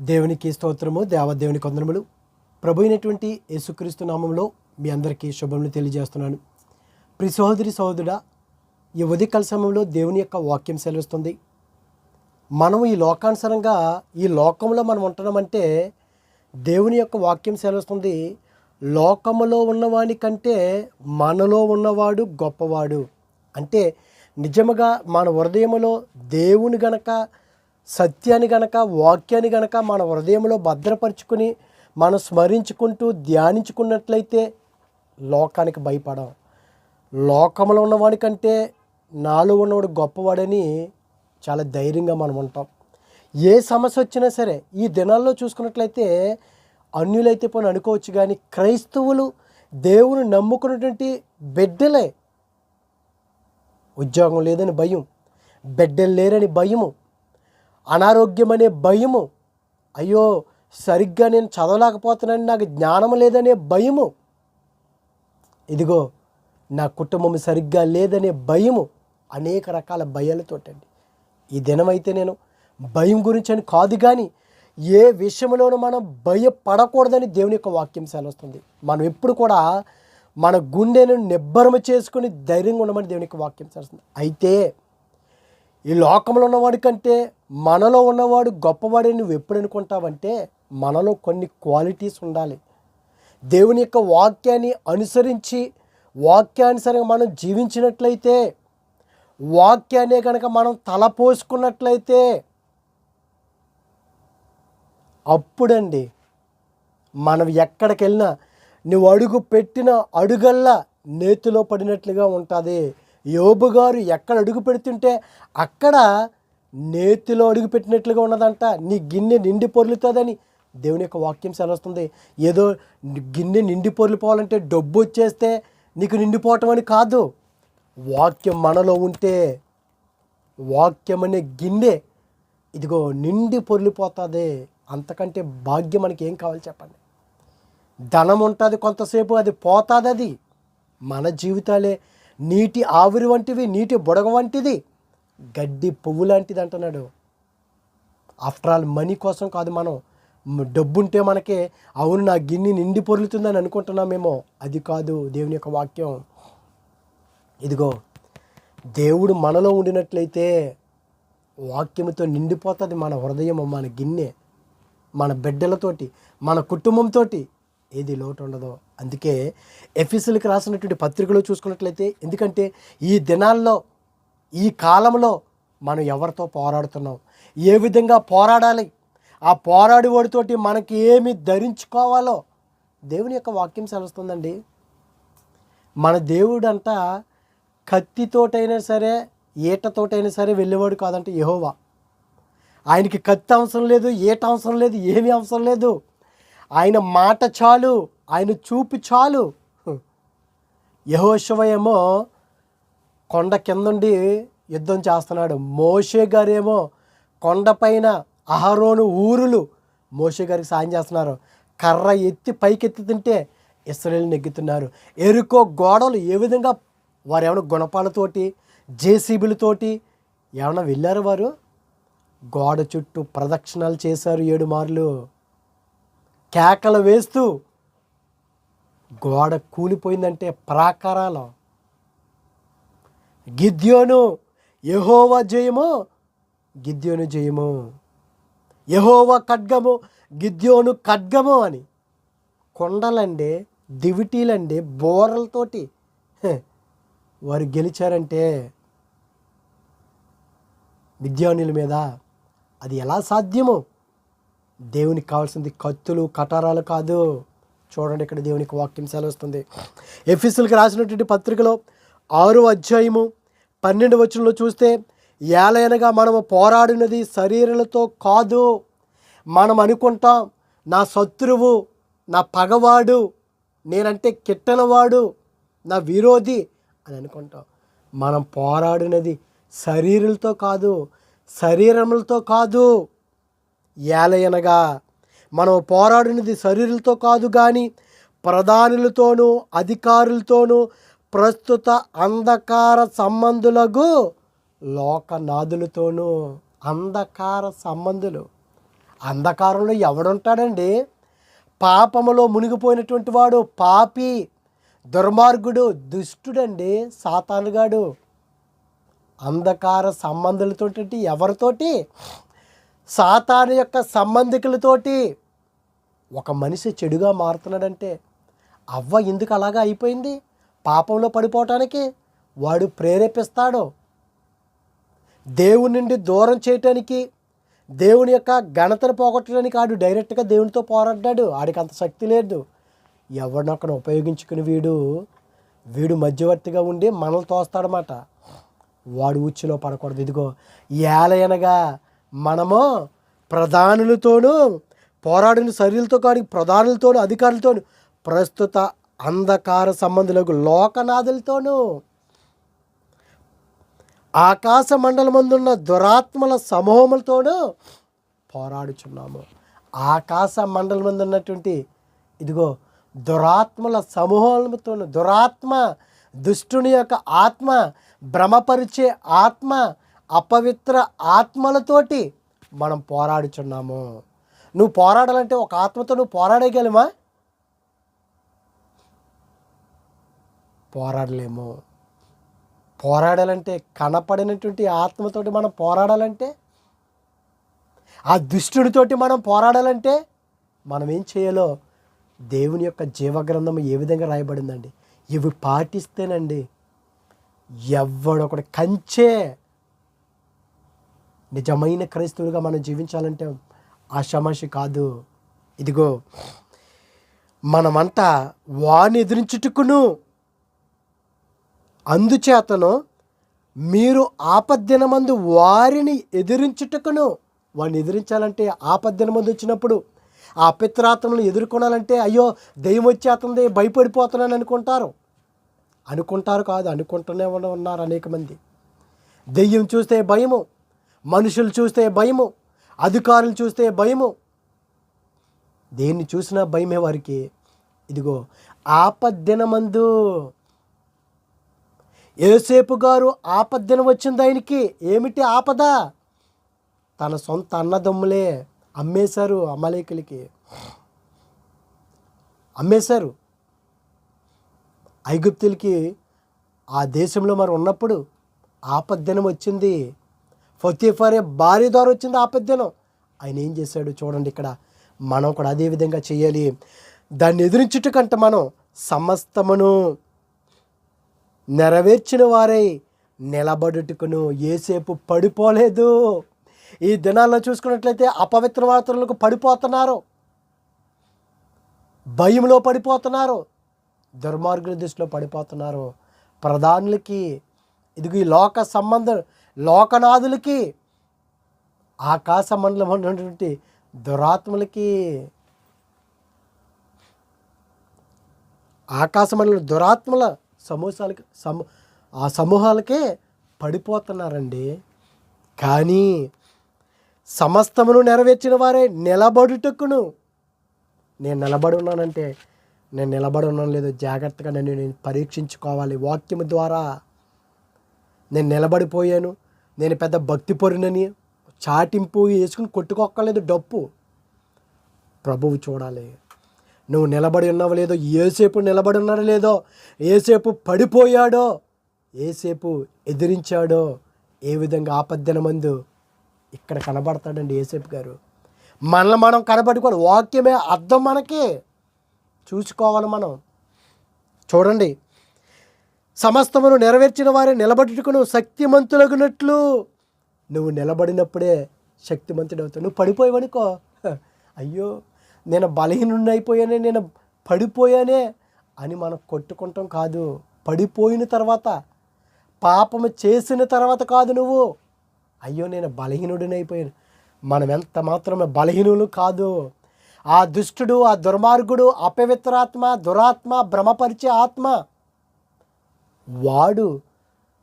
దేవునికి స్తోత్రము దేవదేవుని కొందరములు ప్రభు అయినటువంటి యేసుక్రీస్తు నామంలో మీ అందరికీ శుభములు తెలియజేస్తున్నాను. ప్రి సహోదరి సహోదరుడా ఈ ఉదయకాల సమయంలో దేవుని యొక్క వాక్యం సెలవిస్తుంది. మనం ఈ లోకానుసరంగా ఈ లోకంలో మనం ఉంటున్నామంటే దేవుని యొక్క వాక్యం సెలవిస్తుంది లోకములో ఉన్నవాని కంటే మనలో ఉన్నవాడు గొప్పవాడు. అంటే నిజముగా మన హృదయములో దేవుని గనక సత్యాన్ని గనక వాక్యాన్ని గనక మన హృదయంలో భద్రపరుచుకుని మనం స్మరించుకుంటూ ధ్యానించుకున్నట్లయితే లోకానికి భయపడం. లోకంలో ఉన్నవాడి కంటే నాలో ఉన్నవాడు గొప్పవాడని చాలా ధైర్యంగా మనం ఉంటాం. ఏ సమస్య వచ్చినా సరే ఈ దినాల్లో చూసుకున్నట్లయితే అన్యులైతే పోని అనుకోవచ్చు కానీ క్రైస్తవులు దేవుని నమ్ముకున్నటువంటి బిడ్డలే. ఉద్యోగం లేదని భయం. బిడ్డలు లేరని భయము. అనారోగ్యం అనే భయము. అయ్యో సరిగ్గా నేను చదవలేకపోతున్నాను నాకు జ్ఞానం లేదనే భయము. ఇదిగో నా కుటుంబం సరిగ్గా లేదనే భయము అనేక రకాల భయాలతోటండి. ఈ దినమైతే నేను భయం గురించి అని కాదు కానీ ఏ విషయంలోనూ మనం భయపడకూడదని దేవుని యొక్క వాక్యం సెలవుస్తుంది. మనం ఎప్పుడు కూడా మన గుండెను నిబ్బరము చేసుకుని ధైర్యంగా ఉండమని దేవుని యొక్క వాక్యం సెలవుస్తుంది. అయితే ఈ లోకంలో ఉన్నవాడి కంటే మనలో ఉన్నవాడు గొప్పవాడే నువ్వు ఎప్పుడు అనుకుంటావంటే మనలో కొన్ని క్వాలిటీస్ ఉండాలి. దేవుని యొక్క వాక్యాన్ని అనుసరించి వాక్యానుసరంగా మనం జీవించినట్లయితే వాక్యాన్ని కనుక మనం తలపోసుకున్నట్లయితే అప్పుడండి మనం ఎక్కడికి వెళ్ళినా నువ్వు అడుగు పెట్టిన అడుగల్లా నేతిలో పడినట్లుగా ఉంటుంది. యోబు గారు ఎక్కడ అడుగు పెడుతుంటే అక్కడ నేతిలో అడుగు పెట్టినట్లుగా ఉన్నదంట. నీ గిన్నె నిండి పొర్లుతుందని దేవుని యొక్క వాక్యం సెలవుస్తుంది. ఏదో గిన్నె నిండి పొర్లిపోవాలంటే డబ్బు వచ్చేస్తే నీకు నిండిపోవటం అని కాదు. వాక్యం మనలో ఉంటే వాక్యం అనే గిన్నె ఇదిగో నిండి పొర్లిపోతుంది. అంతకంటే భాగ్యం మనకి ఏం కావాలి చెప్పండి? ధనం ఉంటుంది కొంతసేపు అది పోతుంది అది. మన జీవితాలే నీటి ఆవిరి వంటివి నీటి బుడగ వంటిది గడ్డి పువ్వు లాంటిది అంటున్నాడు. ఆఫ్టర్ ఆల్ మనీ కోసం కాదు మనం. డబ్బుంటే మనకే అవును నా గిన్నె నిండి పొరులుతుందని అనుకుంటున్నామేమో అది కాదు దేవుని యొక్క వాక్యం. ఇదిగో దేవుడు మనలో ఉండినట్లయితే వాక్యముతో నిండిపోతుంది మన హృదయం మన గిన్నె మన బిడ్డలతోటి మన కుటుంబంతో ఏది లోటు ఉండదో. అందుకే ఎఫీసులకు రాసినటువంటి పత్రికలో చూసుకున్నట్లయితే ఎందుకంటే ఈ దినాల్లో ఈ కాలంలో మనం ఎవరితో పోరాడుతున్నాం? ఏ విధంగా పోరాడాలి? ఆ పోరాడి వాడితోటి మనకి ఏమి ధరించుకోవాలో? దేవుని యొక్క వాక్యం సెలవుస్తుందండి. మన దేవుడంతా కత్తితోటైనా సరే ఈటతోటైనా సరే వెళ్ళేవాడు కాదంటే యహోవా. ఆయనకి కత్తి అవసరం లేదు ఏట అవసరం లేదు ఏమీ అవసరం లేదు. ఆయన మాట చాలు. ఆయన చూపు చాలు. యహోశవ ఏమో కొండ కిందుండి యుద్ధం చేస్తున్నాడు. మోషే గారేమో కొండపైన అహరోను ఊరులు మోషే గారికి సాయం చేస్తున్నారు. కర్ర ఎత్తి పైకెత్తి తింటే ఇస్రాయల్ నెగ్గుతున్నారు. ఎరుకో గోడలు ఏ విధంగా వారు ఏమైనా గుణపాలతోటి జేసీబీలతోటి ఏమైనా వెళ్ళారు వారు? గోడ చుట్టూ ప్రదక్షిణాలు చేశారు ఏడు మార్లు కేకలు వేస్తూ గోడ కూలిపోయిందంటే ప్రాకారాలు. గిద్యోను యహోవ జయము గిద్యోను జయము. యహోవా ఖడ్గము గిద్యోను ఖడ్గము అని. కొండలండి దివిటీలండి బోరలతోటి వారు గెలిచారంటే విద్యానుల మీద అది ఎలా సాధ్యమో? దేవునికి కావాల్సింది కత్తులు కటారాలు కాదు. చూడండి ఇక్కడ దేవునికి వాక్యం సెలవుస్తుంది. ఎఫీసులకు రాసినటువంటి పత్రికలో ఆరు అధ్యాయము పన్నెండు వచనంలో చూస్తే ఏలైనగా మనము పోరాడినది శరీరాలతో కాదు. మనం అనుకుంటాం నా శత్రువు నా పగవాడు నేనంటే కిట్టనవాడు నా విరోధి అని అనుకుంటాం. మనం పోరాడినది శరీరాలతో కాదు శరీరములతో కాదు. ఏలయనగా మనం పోరాడినది శరీరులతో కాదు కానీ ప్రధానులతోనూ అధికారులతోనూ ప్రస్తుత అంధకార సంబంధులకు లోకనాథులతోనూ అంధకార సంబంధులు. అంధకారంలో ఎవడుంటాడండి? పాపములో మునిగిపోయినటువంటి వాడు పాపి దుర్మార్గుడు దుష్టుడండి సాతానుగాడు. అంధకార సంబంధులతోటి ఎవరితోటి? సాతాను యొక్క సంబంధికులతోటి ఒక మనిషి చెడుగా మారుతున్నాడంటే అవ్వ ఎందుకు అలాగా అయిపోయింది? పాపంలో పడిపోవటానికి వాడు ప్రేరేపిస్తాడు? దేవుని నుండి దూరం చేయటానికి దేవుని యొక్క ఘనతను పోగొట్టడానికి ఆడు డైరెక్ట్గా దేవునితో పోరాడ్డాడు ఆడికి అంత శక్తి లేదు. ఎవరినొక్కను ఉపయోగించుకుని వీడు వీడు మధ్యవర్తిగా ఉండి మనల్ని తోస్తాడనమాట వాడు ఉచ్చులో పడకూడదు. ఇదిగో ఏలయనగా మనము ప్రధానులతోనూ పోరాడిన చర్యలతో కానీ ప్రధానులతోనూ అధికారులతోనూ ప్రస్తుత అంధకార సంబంధులకు లోకనాథులతోనూ ఆకాశ మండలమందున్న దురాత్మల సమూహములతోనూ పోరాడుచున్నాము. ఆకాశ మండలం మందు ఉన్నటువంటి ఇదిగో దురాత్మల సమూహములతోనూ దురాత్మ దుష్టుని యొక్క ఆత్మ భ్రమపరిచే ఆత్మ అపవిత్ర ఆత్మలతోటి మనం పోరాడుచున్నాము. నువ్వు పోరాడాలంటే ఒక ఆత్మతో నువ్వు పోరాడగలమా? పోరాడలేము. పోరాడాలంటే కనపడినటువంటి ఆత్మతోటి మనం పోరాడాలంటే? ఆ దుష్టుడితోటి మనం పోరాడాలంటే? మనం ఏం చేయాలో? దేవుని యొక్క జీవగ్రంథం ఏ విధంగా రాయబడిందండి? ఇవి పాటిస్తేనండి ఎవడొకడు కంచే నిజమైన క్రైస్తవులుగా మనం జీవించాలంటే ఆషామాషి కాదు. ఇదిగో మనమంతా వాని ఎదిరించుటకును. అందుచేతను మీరు ఆపద్దినమందు వారిని ఎదిరించుటకును. వాడిని ఎదిరించాలంటే ఆపద్దినమందు వచ్చినప్పుడు ఆ అపిత్రాత్మను ఎదుర్కొనాలంటే అయ్యో దెయ్యం వచ్చేస్తుంది భయపడిపోతున్నాను అనుకుంటారు. అనుకుంటారు కాదు అనుకుంటూనే ఉన్నారు అనేక మంది దెయ్యం చూస్తే భయము. మనుషులు చూస్తే భయము అధికారులు చూస్తే భయము. దేన్ని చూసినా భయమే వారికి. ఇదిగో ఆపద్దినమందు ఏసేపు గారు ఆపద్దిన వచ్చింది ఆయనకి. ఏమిటి ఆపద? తన సొంత అన్నదమ్ములే అమ్మేశారు అమలేకులకి. అమ్మేశారు. ఐగుప్తులకి ఆ దేశంలో మరి ఉన్నప్పుడు ఆపద్దినం వచ్చింది ఫతీఫరే భార్య ద్వారా వచ్చింది ఆపద్యనం ఆయన ఏం చేశాడు చూడండి ఇక్కడ. మనం కూడా అదే విధంగా చేయాలి. దాన్ని ఎదిరించుట కంటే మనం సమస్తమును నెరవేర్చిన వారై నిలబడుటకును ఏసేపు పడిపోలేదు. ఈ దినాల్లో చూసుకున్నట్లయితే అపవిత్ర వార్తలకు పడిపోతున్నారు. భయంలో పడిపోతున్నారు. దుర్మార్గుల దృష్టిలో పడిపోతున్నారు. ప్రధానులకి ఇదిగో ఈ లోక సంబంధం లోకనాథులకి ఆకాశ మండలం ఉన్నటువంటి దురాత్మలకి ఆకాశ మండలం దురాత్మల సమూహాలకి సమూ ఆ సమూహాలకే పడిపోతున్నారండి. కానీ సమస్తమును నెరవేర్చిన వారే నిలబడుటకును. నేను నిలబడి ఉన్నానంటే నేను నిలబడి ఉన్నాను లేదో జాగ్రత్తగా నన్ను నేను పరీక్షించుకోవాలి వాక్యము ద్వారా. నేను నిలబడిపోయాను. నేను పెద్ద భక్తి పొరినని చాటింపు వేసుకుని కొట్టుకోక్కర్లేదు డప్పు. ప్రభువు చూడాలి. నువ్వు నిలబడి ఉన్నావు లేదో ఏసేపు నిలబడి ఉన్నాడో లేదో ఏసేపు పడిపోయాడో ఏసేపు ఎదిరించాడో ఏ విధంగా ఆపద్దన మందు ఇక్కడ కనబడతాడండి ఏసేపు గారు. మనల్ని మనం కనబడుకోవాలి. వాక్యమే అర్థం మనకి. చూసుకోవాలి మనం. చూడండి సమస్తమును నెరవేర్చిన వారే నిలబడుటకును శక్తిమంతులగునట్లు. నువ్వు నిలబడినప్పుడే శక్తిమంతుడవుతావు. నువ్వు పడిపోయావనుకో. అయ్యో నేను బలహీనుడిని అయిపోయానే నేను పడిపోయానే అని మనం కొట్టుకుంటాం కాదు. పడిపోయిన తర్వాత పాపము చేసిన తర్వాత కాదు నువ్వు. అయ్యో నేను బలహీనుడిని అయిపోయాను మనం ఎంత మాత్రమే బలహీనులు కాదు. ఆ దుష్టుడు ఆ దుర్మార్గుడు అపవిత్రాత్మ దురాత్మ భ్రమపరిచే ఆత్మ వాడు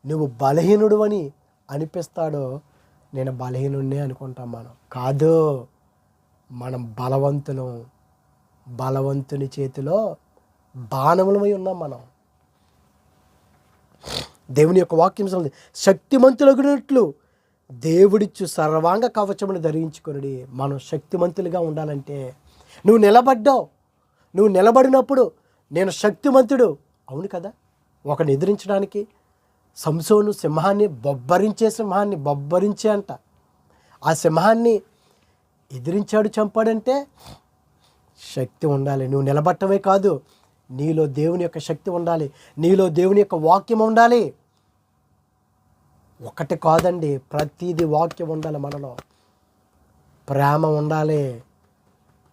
నువ్వు బలహీనుడు అని అనిపిస్తాడో నేను బలహీనుడినే అనుకుంటాం మనం. కాదు మనం బలవంతులం బలవంతుని చేతిలో బాణములమై ఉన్నాం మనం. దేవుని యొక్క వాక్యం చెప్తుంది, శక్తిమంతులగినట్లు దేవుడిచ్చు సర్వాంగ కవచమును ధరించుకుని మనం శక్తిమంతులుగా ఉండాలంటే నువ్వు నిలబడ్డావు. నువ్వు నిలబడినప్పుడు నేను శక్తిమంతుడు. అవును కదా? ఒకని ఎదిరించడానికి సంసోను సింహాన్ని బొబ్బరించే సింహాన్ని బొబ్బరించే అంట. ఆ సింహాన్ని ఎదిరించాడు చంపాడంటే శక్తి ఉండాలి. నువ్వు నిలబట్టమే కాదు నీలో దేవుని యొక్క శక్తి ఉండాలి నీలో దేవుని యొక్క వాక్యం ఉండాలి. ఒకటి కాదండి ప్రతిదీ వాక్యం ఉండాలి మనలో. ప్రేమ ఉండాలి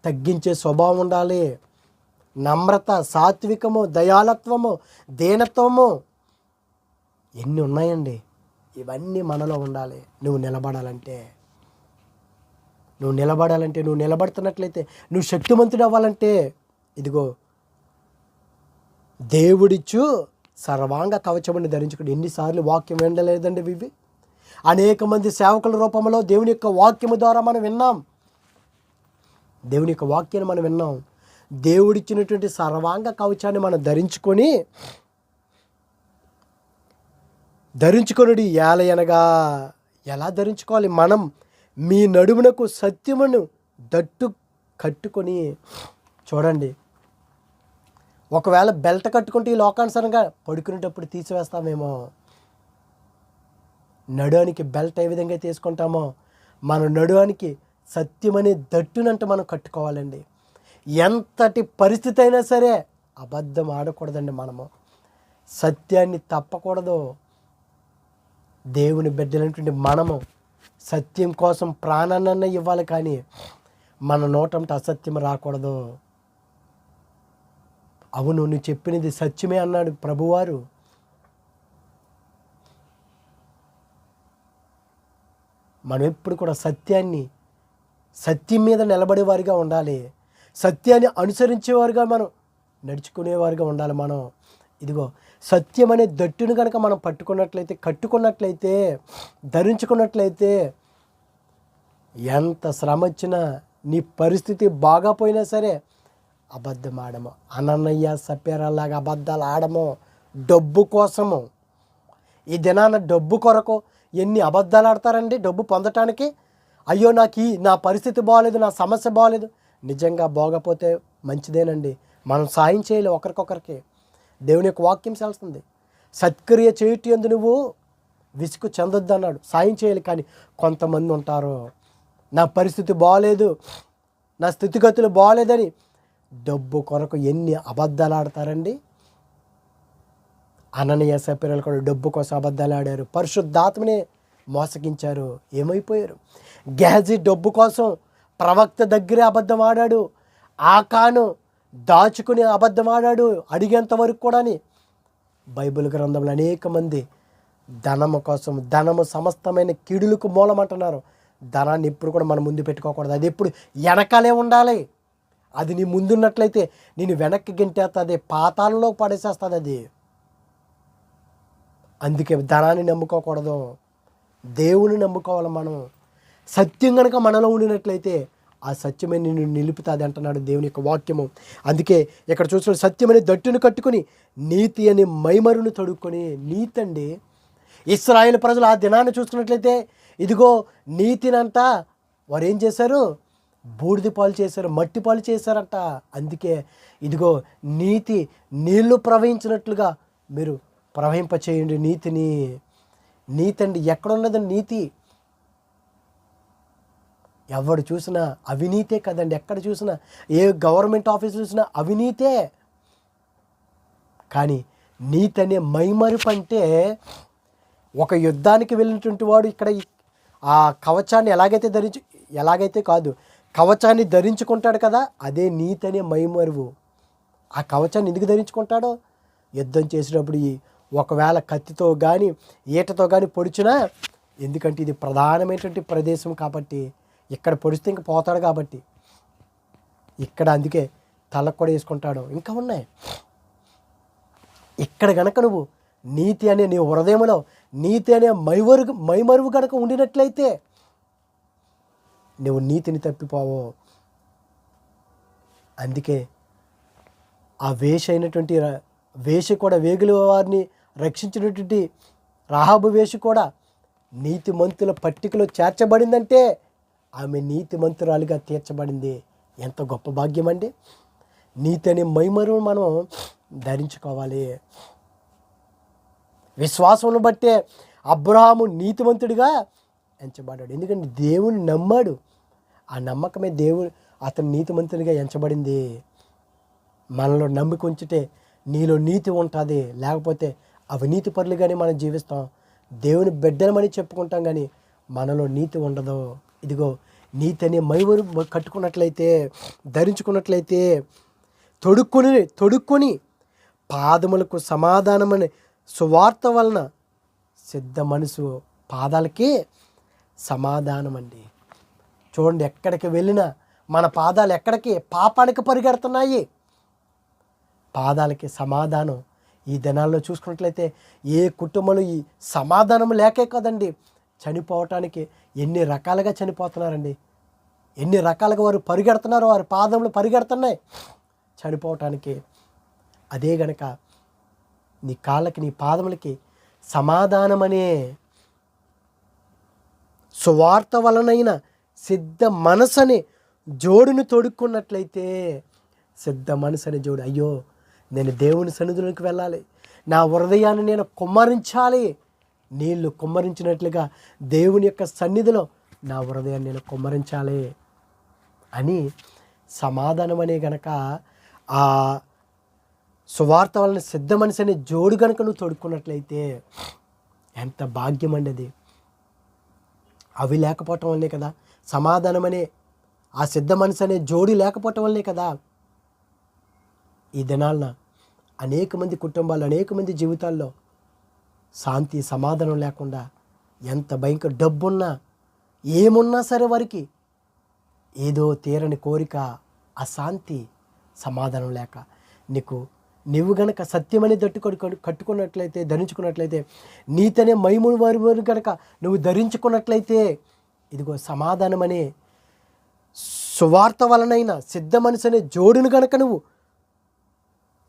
తగ్గించే స్వభావం ఉండాలి నమ్రత సాత్వికము దయాలత్వము దీనత్వము. ఎన్ని ఉన్నాయండి? ఇవన్నీ మనలో ఉండాలి. నువ్వు నిలబడాలంటే. నువ్వు నిలబడాలంటే నువ్వు నిలబడుతున్నట్లయితే నువ్వు శక్తిమంతుడు అవ్వాలంటే ఇదిగో దేవుడిచ్చు సర్వాంగ కవచమని ధరించుకుని ఎన్నిసార్లు వాక్యం వినలేదండి ఇవి అనేక మంది సేవకుల రూపంలో దేవుని యొక్క వాక్యము ద్వారా మనం విన్నాం. దేవుని యొక్క వాక్యాన్ని మనం విన్నాం. దేవుడిచ్చినటువంటి సర్వాంగ కవచాన్ని మనం ధరించుకొని ధరించుకొనుడి ఏలయనగా ఎలా ధరించుకోవాలి? మనం మీ నడుమునకు సత్యమును దట్టు కట్టుకొని చూడండి. ఒకవేళ బెల్ట్ కట్టుకుంటే ఈ లోకానుసరంగా పడుకునేటప్పుడు తీసివేస్తామేమో. నడువానికి బెల్ట్ ఏ విధంగా తీసుకుంటామో మన నడువానికి సత్యమనే దట్టునంట మనం కట్టుకోవాలండి. ఎంతటి పరిస్థితి అయినా సరే అబద్ధం ఆడకూడదండి మనము. సత్యాన్ని తప్పకూడదు. దేవుని బిడ్డలైనటువంటి మనము సత్యం కోసం ప్రాణాన్న ఇవ్వాలి కానీ మన నోటంట అసత్యం రాకూడదు. అవును నువ్వు చెప్పినది సత్యమే అన్నాడు ప్రభువారు. మనం ఎప్పుడు కూడా సత్యాన్ని సత్యం మీద నిలబడేవారిగా ఉండాలి. సత్యాన్ని అనుసరించేవారుగా మనం నడుచుకునేవారుగా ఉండాలి మనం. ఇదిగో సత్యం అనే దట్టును కనుక మనం పట్టుకున్నట్లయితే కట్టుకున్నట్లయితే ధరించుకున్నట్లయితే ఎంత శ్రమ వచ్చినా నీ పరిస్థితి బాగా పోయినా సరే అబద్ధం ఆడము అనన్నయ్య సప్యరాలాగా అబద్ధాలు ఆడము. డబ్బు కోసము. ఈ దినాన డబ్బు కొరకు ఎన్ని అబద్ధాలు ఆడతారండి డబ్బు పొందటానికి? అయ్యో నాకు ఈ నా పరిస్థితి బాగాలేదు నా సమస్య బాగాలేదు నిజంగా బాగపోతే మంచిదేనండి. మనం సాయం చేయాలి ఒకరికొకరికి. దేవుని యొక్క వాక్యం చేస్తుంది సత్క్రియ చేయటి ఎందు నువ్వు విసుగు చెందొద్దు అన్నాడు సాయం చేయాలి కానీ కొంతమంది ఉంటారు. నా పరిస్థితి బాగాలేదు నా స్థితిగతులు బాగాలేదని డబ్బు కొరకు ఎన్ని అబద్ధాలు ఆడతారండి? అననీయ సపిరలు కూడా డబ్బు కోసం అబద్ధాలు ఆడారు. పరిశుద్ధాత్మనే మోసగించారు. ఏమైపోయారు? గ్యాజీ డబ్బు కోసం ప్రవక్త దగ్గరే అబద్ధం ఆడాడు ఆకాను దాచుకుని అబద్ధం ఆడాడు అడిగేంత వరకు కూడాని బైబిల్ గ్రంథంలో అనేక మంది ధనము కోసం ధనము సమస్తమైన కీడులకు మూలమంటున్నారు. ధనాన్ని ఎప్పుడు కూడా మనం ముందు పెట్టుకోకూడదు. అది ఎప్పుడు వెనకాలే ఉండాలి. అది నీ ముందున్నట్లయితే నేను వెనక్కి గింటేస్తుంది పాతాళంలో పడేసేస్తుంది అది. అందుకే ధనాన్ని నమ్ముకోకూడదు. దేవుని నమ్ముకోవాలి మనం. సత్యం కనుక మనలో ఉండినట్లయితే ఆ సత్యమే నిన్ను నిలుపుతుంది అంటున్నాడు దేవుని యొక్క వాక్యము. అందుకే ఇక్కడ చూసిన సత్యమని దట్టును కట్టుకొని నీతి అని మైమరును తడుక్కొని నీతి అండి ఇస్రాయేల్ ప్రజలు ఆ దినాన్ని చూసుకున్నట్లయితే ఇదిగో నీతినంట వారు ఏం చేశారు? బూడిద పాలు చేశారు మట్టి పాలు చేశారంట. అందుకే ఇదిగో నీతి నీళ్ళు ప్రవహించినట్లుగా మీరు ప్రవహింప చేయండి నీతిని. నీతి అండి ఎక్కడున్నదండి నీతి? ఎవడు చూసినా అవినీతే కదండి. ఎక్కడ చూసినా ఏ గవర్నమెంట్ ఆఫీస్ చూసినా అవినీతే. కానీ నీతి అనే మైమరుపు అంటే ఒక యుద్ధానికి వెళ్ళినటువంటి వాడు ఇక్కడ ఆ కవచాన్ని ఎలాగైతే ధరించు ఎలాగైతే కాదు కవచాన్ని ధరించుకుంటాడు కదా అదే నీతి అనే మైమరువు. ఆ కవచాన్ని ఎందుకు ధరించుకుంటాడో? యుద్ధం చేసినప్పుడు ఈ ఒకవేళ కత్తితో కానీ ఈటతో కానీ పొడిచినా ఎందుకంటే ఇది ప్రధానమైనటువంటి ప్రదేశం కాబట్టి ఇక్కడ పొడిస్తే ఇంక పోతాడు కాబట్టి. ఇక్కడ అందుకే తలకు కూడా వేసుకుంటాడు. ఇంకా ఉన్నాయి. ఇక్కడ గనక నువ్వు నీతి అనే నీ హృదయంలో నీతి అనే మైమరుగు మైమరువు గనక ఉండినట్లయితే నువ్వు నీతిని తప్పిపోవు. అందుకే ఆ వేష అయినటువంటి వేష కూడా వేగుల వారిని రక్షించినటువంటి రాహాబు వేష కూడా నీతిమంతుల పట్టికలో చేర్చబడిందంటే ఆమె నీతిమంతురాలుగా తీర్చబడింది. ఎంత గొప్ప భాగ్యం అండి. నీతి అనే మైమరు మనం ధరించుకోవాలి. విశ్వాసమును బట్టే అబ్రహాము నీతిమంతుడిగా ఎంచబడ్డాడు. ఎందుకంటే దేవుని నమ్మాడు. ఆ నమ్మకమే దేవుడు అతను నీతిమంతుడిగా ఎంచబడింది. మనలో నమ్మిక ఉంచితే నీలో నీతి ఉంటుంది. లేకపోతే అవినీతి పరులుగానే మనం జీవిస్తాం. దేవుని బిడ్డలమని చెప్పుకుంటాం కానీ మనలో నీతి ఉండదు. ఇదిగో నీతని మైవరు కట్టుకున్నట్లయితే ధరించుకున్నట్లయితే తొడుక్కొని తొడుక్కొని పాదములకు సమాధానమని సువార్త వలన సిద్ధ మనసు పాదాలకి సమాధానం అండి చూడండి ఎక్కడికి వెళ్ళినా మన పాదాలు ఎక్కడికి? పాపానికి పరిగెడుతున్నాయి. పాదాలకి సమాధానం ఈ దినాల్లో చూసుకున్నట్లయితే ఏ కుటుంబంలో ఈ సమాధానం లేకే కదండి. చనిపోవటానికి ఎన్ని రకాలుగా చనిపోతున్నారండి? ఎన్ని రకాలుగా వారు పరిగెడుతున్నారు వారి పాదములు పరిగెడుతున్నాయి. చనిపోవటానికి అదే గనక నీ కాళ్ళకి నీ పాదములకి సమాధానమనే సువార్త వలనైన సిద్ధ మనసని జోడును తొడుక్కున్నట్లయితే సిద్ధ మనసని జోడు. అయ్యో నేను దేవుని సన్నిధులకు వెళ్ళాలి. నా హృదయాన్ని నేను కుమ్మరించాలి. నీళ్ళు కుమ్మరించినట్లుగా దేవుని యొక్క సన్నిధిలో నా హృదయాన్ని నేను కుమ్మరించాలి అని సమాధానం అనే గనక ఆ సువార్త వలన సిద్ధ మనిషి అనే జోడు గనుక నువ్వు తొడుక్కున్నట్లయితే ఎంత భాగ్యం అండి అది. అవి లేకపోవటం వల్లే కదా సమాధానం అనే ఆ సిద్ధ మనసు అనే జోడి లేకపోవటం వల్లే కదా ఈ దినాలన అనేక మంది కుటుంబాలు అనేక మంది జీవితాల్లో శాంతి సమాధానం లేకుండా ఎంత భయంకర డబ్బున్నా ఏమున్నా సరే వారికి ఏదో తీరని కోరిక అశాంతి సమాధానం లేక నీకు నువ్వు గనక సత్యమని దట్టుకొని కట్టుకున్నట్లయితే ధరించుకున్నట్లయితే నీతనే మైముని వారి వారు గనక నువ్వు ధరించుకున్నట్లయితే ఇదిగో సమాధానమనే సువార్త వలనైన సిద్ధ మనసు అనే జోడును గనక నువ్వు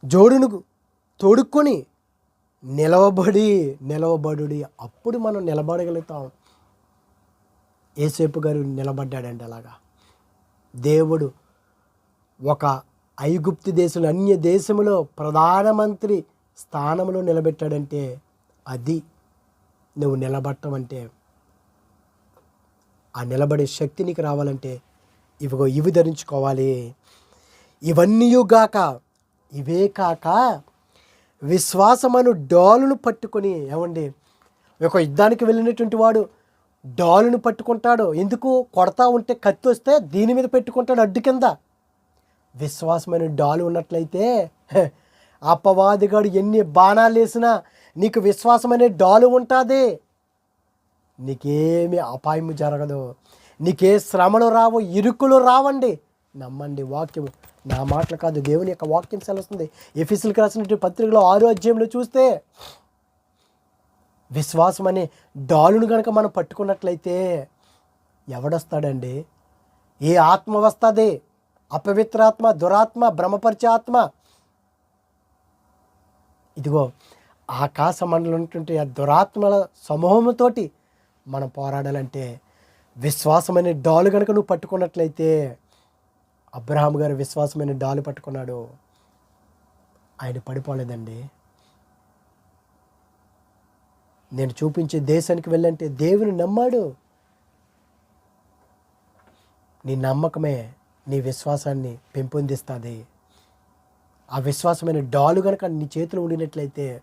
జోడును తోడుక్కొని నిలవబడి నిలవబడుడి. అప్పుడు మనం నిలబడగలుగుతాం. ఏసేపు గారు నిలబడ్డాడండి అలాగా. దేవుడు ఒక ఐగుప్తి దేశంలో అన్య దేశంలో ప్రధానమంత్రి స్థానంలో నిలబెట్టాడంటే అది నువ్వు నిలబడటం అంటే ఆ నిలబడే శక్తి నీకు రావాలంటే ఇవిగో ఇవి ధరించుకోవాలి. ఇవన్నీయుగాక గాక ఇవే కాక విశ్వాసమను డాలును పట్టుకొని ఏమండి? ఒక యుద్ధానికి వెళ్ళినటువంటి వాడు డాలును పట్టుకుంటాడు. ఎందుకు? కొడతా ఉంటే కత్తి వస్తే దీని మీద పెట్టుకుంటాడు అడ్డు కింద. విశ్వాసమైన డాలు ఉన్నట్లయితే అపవాదిగాడు ఎన్ని బాణాలు వేసినా నీకు విశ్వాసమనే డాలు ఉంటుంది. నీకేమి అపాయం జరగదు. నీకే శ్రమలు రావు ఇరుకులు రావండి. నమ్మండి వాక్యం. నా మాటలు కాదు దేవుని యొక్క వాక్యం సెలవుస్తుంది. ఎఫీసులకు రాసినటువంటి పత్రికలో ఆరో అధ్యాయంలో చూస్తే విశ్వాసం అనే డాలును కనుక మనం పట్టుకున్నట్లయితే ఎవడొస్తాడండి? ఏ ఆత్మ వస్తుంది? అపవిత్రాత్మ దురాత్మ భ్రమపరిచే ఆత్మ? ఇదిగో ఆకాశ మండలం ఉన్నటువంటి ఆ దురాత్మల సమూహంతోటి మనం పోరాడాలంటే విశ్వాసమైన డాలు కనుక నువ్వు పట్టుకున్నట్లయితే అబ్రహాం గారు విశ్వాసమైన డాలు పట్టుకున్నాడు. ఆయన పడిపోలేదండి. నేను చూపించే దేశానికి వెళ్ళంటే దేవుని నమ్మాడు. నీ నమ్మకమే నీ విశ్వాసాన్ని పెంపొందిస్తుంది. ఆ విశ్వాసమైన డాలు కనుక నీ చేతిలో ఉండినట్లయితే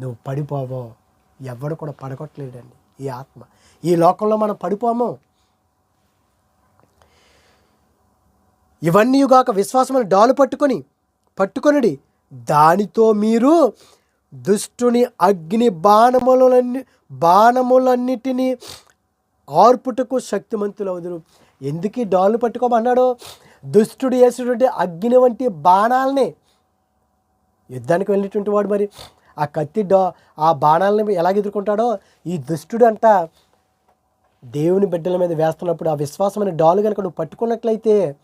నువ్వు పడిపోవో. ఎవడు కూడా పడగొట్టలేడండి. ఈ ఆత్మ. ఈ లోకంలో మనం పడిపోము. ఇవన్నీ గాక డాలు పట్టుకొని పట్టుకొనిడి దానితో మీరు దుష్టుని అగ్ని బాణములన్నీ బాణములన్నిటినీ ఆర్పుటకు శక్తిమంతులవుదురు. ఎందుకు డాలు పట్టుకోమన్నాడు? దుష్టుడు వేసినటువంటి అగ్ని వంటి బాణాలని. యుద్ధానికి వెళ్ళినటువంటి వాడు మరి ఆ కత్తి డా ఆ బాణాలని ఎలాగ ఎదుర్కొంటాడో? ఈ దుష్టుడు అంట దేవుని బిడ్డల మీద వేస్తున్నప్పుడు ఆ విశ్వాసమైన డాలు కనుక నువ్వు పట్టుకున్నట్లయితే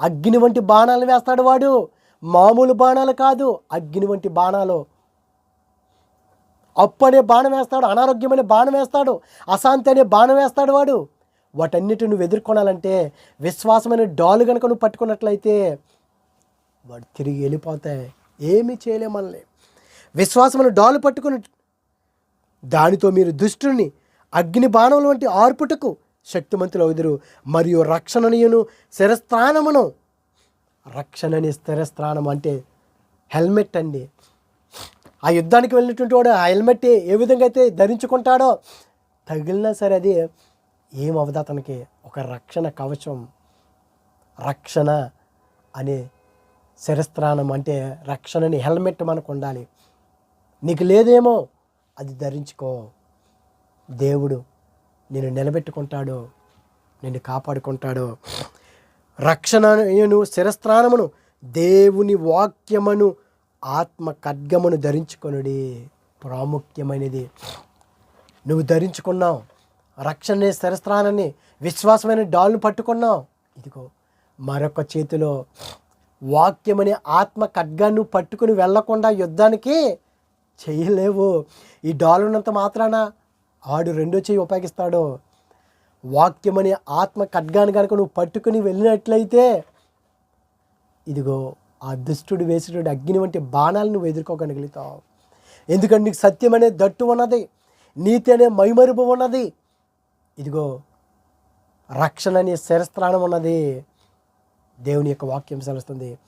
అగ్ని వంటి బాణాలు వేస్తాడు వాడు. మామూలు బాణాలు కాదు అగ్ని వంటి బాణాలు. అప్పు అనే బాణం వేస్తాడు అనారోగ్యం అనే బాణం వేస్తాడు అశాంతి అనే బాణం వేస్తాడు వాడు. వాటన్నిటి నువ్వు ఎదుర్కొనాలంటే విశ్వాసమైన డాలు కనుక నువ్వు పట్టుకున్నట్లయితే వాడు తిరిగి వెళ్ళిపోతాయి. ఏమీ చేయలేము మనల్ని. విశ్వాసమైన డాలు పట్టుకుని దానితో మీరు దుష్టుని అగ్ని బాణముల వంటి ఆర్పుటకు శక్తిమంతులు అవుదురు. మరియు రక్షణనీయును శిరస్థానమును. రక్షణని స్థిరస్థానం అంటే హెల్మెట్ అండి. ఆ యుద్ధానికి వెళ్ళినటువంటి వాడు ఆ హెల్మెట్ ఏ విధంగా అయితే ధరించుకుంటాడో తగిలినా సరే అది ఏమవదు అతనికి. ఒక రక్షణ కవచం. రక్షణ అనే శిరస్త్రాణం అంటే రక్షణని హెల్మెట్ మనకు ఉండాలి. నీకు లేదేమో అది ధరించుకో. దేవుడు నేను నిలబెట్టుకుంటాడు నిన్ను కాపాడుకుంటాడు. రక్షణను శిరస్త్రానమును దేవుని వాక్యమును ఆత్మ ఖడ్గమును ధరించుకొనుడి. ప్రాముఖ్యమైనది. నువ్వు ధరించుకున్నావు. రక్షణ శిరస్త్రానాన్ని విశ్వాసమైన డాల్ను పట్టుకున్నావు. ఇదిగో మరొక చేతిలో వాక్యమనే ఆత్మ ఖడ్గాన్ని పట్టుకుని వెళ్ళకుండా యుద్ధానికి చేయలేవు. ఈ డాల్ ఉన్నంత మాత్రాన ఆడు రెండో చేయి ఉపయోగిస్తాడో? వాక్యమనే ఆత్మ ఖడ్గాన్ని కనుక నువ్వు పట్టుకుని వెళ్ళినట్లయితే ఇదిగో ఆ దుష్టుడు వేసేటువంటి అగ్ని వంటి బాణాలను నువ్వు ఎదుర్కోగలుగుతావు. ఎందుకంటే నీకు సత్యం అనే దట్టు ఉన్నది నీతి అనే మైమరుపు ఉన్నది ఇదిగో రక్షణ అనే శిరస్త్రాణం ఉన్నది. దేవుని యొక్క వాక్యం సెలవుస్తుంది.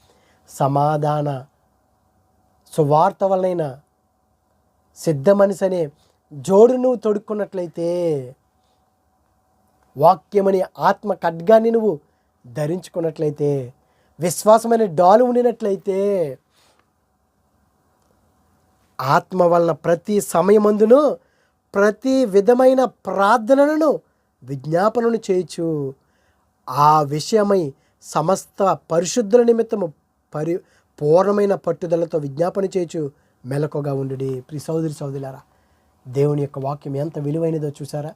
సమాధాన సువార్త వలన సిద్ధ మనిషి అనే జోడు నువ్వు తొడుక్కున్నట్లయితే వాక్యమని ఆత్మ ఖడ్గాన్ని నువ్వు ధరించుకున్నట్లయితే విశ్వాసమైన డాలు ఉండినట్లయితే ఆత్మ వలన ప్రతి సమయమందును ప్రతి విధమైన ప్రార్థనలను విజ్ఞాపనను చేయొచ్చు ఆ విషయమై సమస్త పరిశుద్ధుల నిమిత్తము పరి పూర్ణమైన పట్టుదలతో విజ్ఞాపన చేయొచ్చు మెలకుగా ఉండు ప్రి సోదరి సోదరులారా దేవుని యొక్క వాక్యం ఎంత విలువైనదో చూసారా?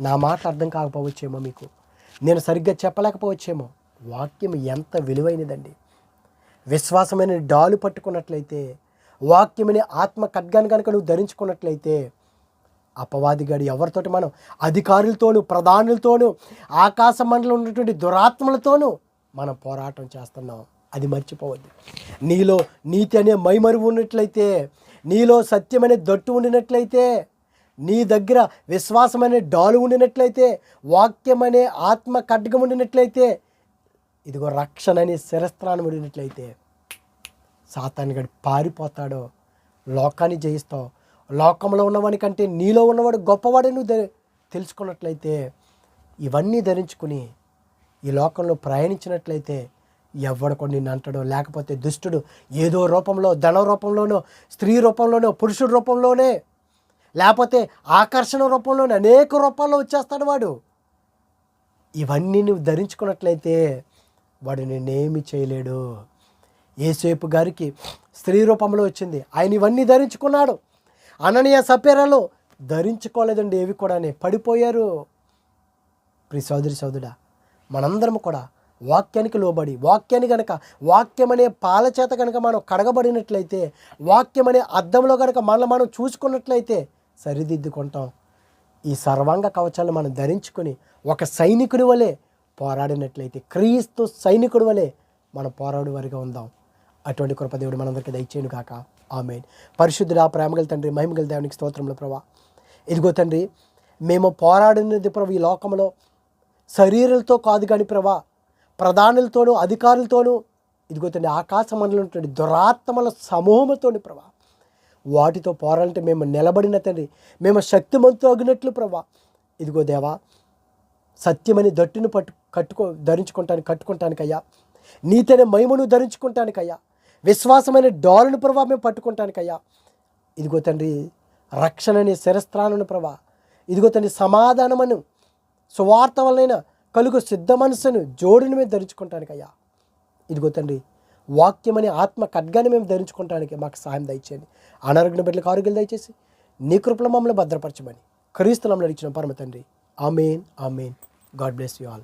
నా మాట అర్థం కాకపోవచ్చేమో మీకు. నేను సరిగ్గా చెప్పలేకపోవచ్చేమో. వాక్యం ఎంత విలువైనదండి. విశ్వాసమైన డాలు పట్టుకున్నట్లయితే వాక్యమని ఆత్మ ఖడ్గాన్ని కనుక నువ్వు ధరించుకున్నట్లయితే అపవాదిగాడు ఎవరితోటి మనం అధికారులతోనూ ప్రధానులతోనూ ఆకాశ మండలం ఉన్నటువంటి దురాత్మలతోనూ మనం పోరాటం చేస్తున్నాం. అది మర్చిపోవద్దు. నీలో నీతి అనే మైమరువు ఉన్నట్లయితే నీలో సత్యమనే దట్టు ఉండినట్లయితే నీ దగ్గర విశ్వాసమనే డాలు ఉండినట్లయితే వాక్యం అనే ఆత్మ ఖడ్గం ఉండినట్లయితే ఇదిగో రక్షణ అనే శిరస్త్రాన్ని ఉండినట్లయితే సాతాన్ని గడి పారిపోతాడో లోకాన్ని జయిస్తావు లోకంలో ఉన్నవాని కంటే నీలో ఉన్నవాడు గొప్పవాడని నువ్వు తెలుసుకున్నట్లయితే ఇవన్నీ ధరించుకుని ఈ లోకంలో ప్రయాణించినట్లయితే ఎవడు నిన్ను అంటాడో. లేకపోతే దుష్టుడు ఏదో రూపంలో ధన రూపంలోనో స్త్రీ రూపంలోనో పురుషుడి రూపంలోనే లేకపోతే ఆకర్షణ రూపంలోనే అనేక రూపాల్లో వచ్చేస్తాడు వాడు. ఇవన్నీ నువ్వు ధరించుకున్నట్లయితే వాడు నేనేమి చేయలేడు. ఏసేపు గారికి స్త్రీ రూపంలో వచ్చింది. ఆయన ఇవన్నీ ధరించుకున్నాడు. అననీయ సపేరాలు ధరించుకోలేదండి ఏవి కూడా పడిపోయారు. ప్రి సోదరి సోదరుడా మనందరం కూడా వాక్యానికి లోబడి వాక్యాన్ని గనక వాక్యం అనే పాల చేత కనుక మనం కడగబడినట్లయితే వాక్యం అనే అద్దంలో కనుక మనల్ని మనం చూసుకున్నట్లయితే సరిదిద్దుకుంటాం. ఈ సర్వాంగ కవచాలను మనం ధరించుకొని ఒక సైనికుడి వలె పోరాడినట్లయితే క్రీస్తు సైనికుడి వలె మనం పోరాడు వారిగా ఉందాం. అటువంటి కృపదేవుడు మనందరికీ దయచేయను కాక ఆమె పరిశుద్ధుడా ప్రేమగల తండ్రి మహిమగల దేవునికి స్తోత్రంలో ప్రభా. ఇదిగో తండ్రి మేము పోరాడినది ప్రభు ఈ లోకంలో శరీరాలతో కాదు కానీ ప్రభా ప్రధానులతోనూ అధికారులతోనూ ఇదిగో తండ్రి ఆకాశ మండలం ఉన్నటువంటి దురాత్మల సమూహముతోని ప్రభా వాటితో పోరాలంటే మేము నిలబడిన తండ్రి మేము శక్తిమంతు అగినట్లు ప్రభా. ఇదిగో దేవా సత్యమని దట్టును పట్టు కట్టుకో ధరించుకుంటానికి కట్టుకుంటానికయ్యా. నీతనే మహిమను ధరించుకుంటానికయ్యా. విశ్వాసమైన డాలును ప్రభా మేము పట్టుకుంటానికయ్యా. ఇదిగో తండ్రి రక్షణ అనే శిరస్త్రాలను ప్రభా ఇదిగో తండ్రి సమాధానమను సువార్త వలన కలుగు సిద్ధ మనసును జోడిని మేము ధరించుకుంటానికయ్యా. ఇదిగో తండ్రి వాక్యమని ఆత్మ ఖడ్గాన్ని మేము ధరించుకుంటానికి మాకు సాయం దయచేయండి. అనారోగ్యం బిడ్డలకు ఆరోగ్యం దయచేసి నీ కృపలో మమ్మల్ని భద్రపరచమని క్రీస్తులంలో ఇచ్చిన పరమ తండ్రి. Amen amen. God bless you all.